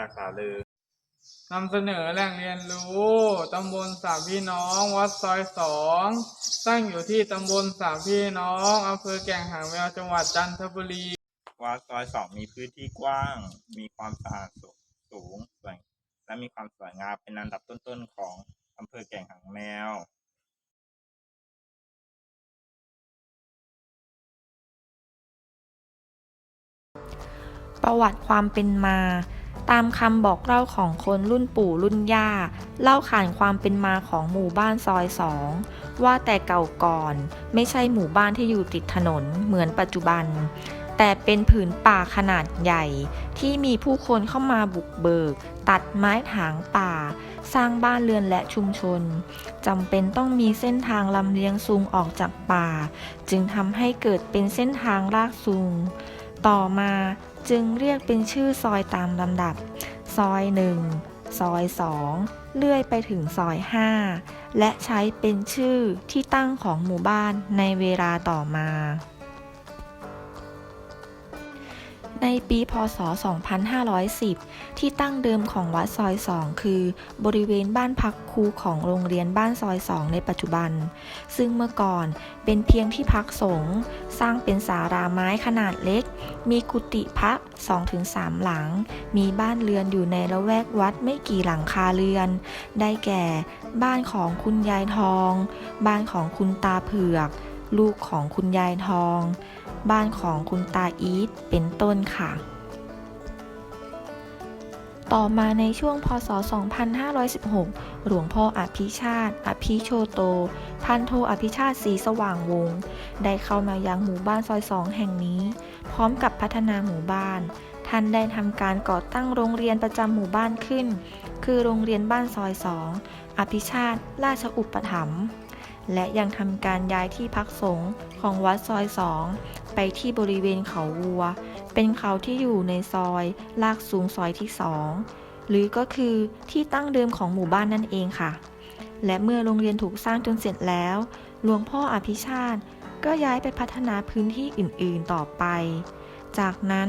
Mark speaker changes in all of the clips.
Speaker 1: รักษาเลย
Speaker 2: นำเสนอแหล่งเรียนรู้ตำบลสามพี่น้อง วัดซอยสองตั้งอยู่ที่ตำบลสามพี่น้องอำเภอแก่งหางแมวจังหวัดจันทบุรี
Speaker 1: วัดซอยสองมีพื้นที่กว้าง มีความสะอาดสูสูงสวยและมีความสวยงามเป็นอันดับต้นๆของอำเภอแก่งหางแมว
Speaker 3: ประวัติความเป็นมา ตามคำบอกเล่าของคนรุ่นปู่รุ่นย่า เล่าขานความเป็นมาของหมู่บ้านซอยสองว่าแต่เก่าก่อนไม่ใช่หมู่บ้านที่อยู่ติดถนนเหมือนปัจจุบัน แต่เป็นผืนป่าขนาดใหญ่ ที่มีผู้คนเข้ามาบุกเบิก ตัดไม้ถางป่า สร้างบ้านเรือนและชุมชนจำเป็นต้องมีเส้นทางลำเลียงซุงออกจากป่า จึงทำให้เกิดเป็นเส้นทางลากซุงต่อมา จึงเรียกเป็นชื่อซอยตามลำดับ ซอย 1 ซอย 2 เลื่อยไปถึงซอย 5 และใช้เป็นชื่อที่ตั้งของหมู่บ้านในเวลาต่อมา ในปีพศ 2510 ที่ตั้งเดิมของวัดซอย2คือ บริเวณบ้านพักครูของโรงเรียนบ้านซอย2ในปัจจุบัน ซึ่งเมื่อก่อนเป็นเพียงที่พักสงฆ์สร้างเป็นศาลาไม้ขนาดเล็ก มีกุฏิพระ 2-3 หลัง มีบ้านเรือนอยู่ในละแวกวัดไม่กี่หลังคาเรือน ได้แก่ บ้านของคุณยายทอง บ้านของคุณตาเผือก ลูกของคุณยายทอง บ้านของคุณตาอีทเป็นต้นค่ะ ต่อมาในช่วงพศ 2516 หลวงพ่ออภิชาติ อภิโชโต พันโทอภิชาติสีสว่างวง ได้เข้ามายังหมู่บ้านซอยสองแห่งนี้ พร้อมกับพัฒนาหมู่บ้าน ท่านได้ทำการก่อตั้งโรงเรียนประจำหมู่บ้านขึ้น คือโรงเรียนบ้านซอยสองอภิชาติ ราชอุปถัมภ์ และยังทำการย้ายที่พักสงฆ์ของวัดซอยสองไปที่บริเวณเขาวัว เป็นเขาที่อยู่ในซอยลากสูงซอยที่สองหรือก็คือที่ตั้งเดิมของหมู่บ้านนั่นเองค่ะ และเมื่อโรงเรียนถูกสร้างจนเสร็จแล้ว หลวงพ่ออภิชาติก็ย้ายไปพัฒนาพื้นที่อื่นๆต่อไป จากนั้น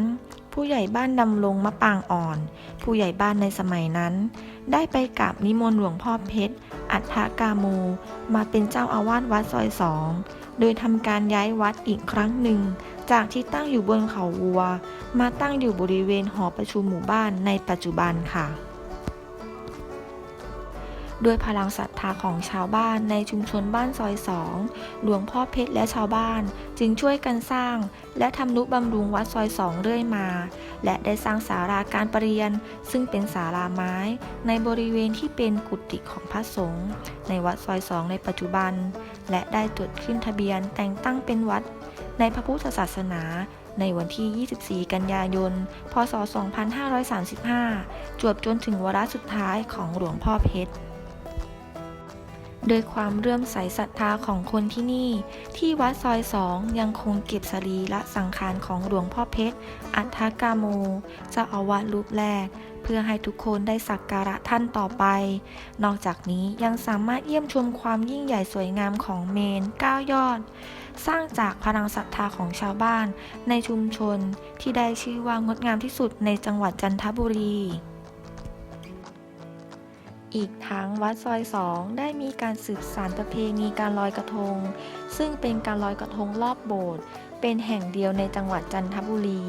Speaker 3: ผู้ใหญ่บ้านดำลงมะปางอ่อน ผู้ใหญ่บ้านในสมัยนั้น ได้ไปกราบนิมนต์หลวงพ่อเพชร อัฏฐกาโม มาเป็นเจ้าอาวาสวัดซอยสอง โดยทำการย้ายวัดอีกครั้งหนึ่ง จากที่ตั้งอยู่บนเขาวัว มาตั้งอยู่บริเวณหอประชุมหมู่บ้านในปัจจุบันค่ะ ด้วยพลังศรัทธาของชาวบ้านในชุมชนบ้านซอยสองหลวงพ่อเพชรและชาวบ้าน จึงช่วยกันสร้าง และทำนุบำรุงวัดซอยสองเรื่อยมา และได้สร้างศาลาการประเรียน ซึ่งเป็นศาลาไม้ ในบริเวณที่เป็นกุฏิของพระสงฆ์ในวัดซอยสองในปัจจุบัน และได้จดขึ้นทะเบียนแต่งตั้งเป็นวัด ในพระพุทธศาสนาในวันที่ 24 กันยายน พศ 2535 จวบจนถึงวาระสุดท้ายของหลวงพ่อเพชร โดยความเรื่อมใสศรัทธาของคนที่นี่ ที่วัดซอยสองยังคงเก็บสรีระสังขารของหลวงพ่อเพชร อัฏฐกาโมเจ้าอาวาสรูปแรก เพื่อให้ทุกคนได้สักการะท่านต่อไป นอกจากนี้ยังสามารถเยี่ยมชมความยิ่งใหญ่สวยงามของเมน 9 ยอด สร้างจากพลังศรัทธาของชาวบ้าน ในชุมชนที่ได้ชื่อว่างดงามที่สุดในจังหวัดจันทบุรี อีกทั้งวัดซอยสองได้มีการสืบสานประเพณีการลอยกระทง ซึ่งเป็นการลอยกระทงรอบโบสถ์เป็นแห่งเดียวในจังหวัดจันทบุรี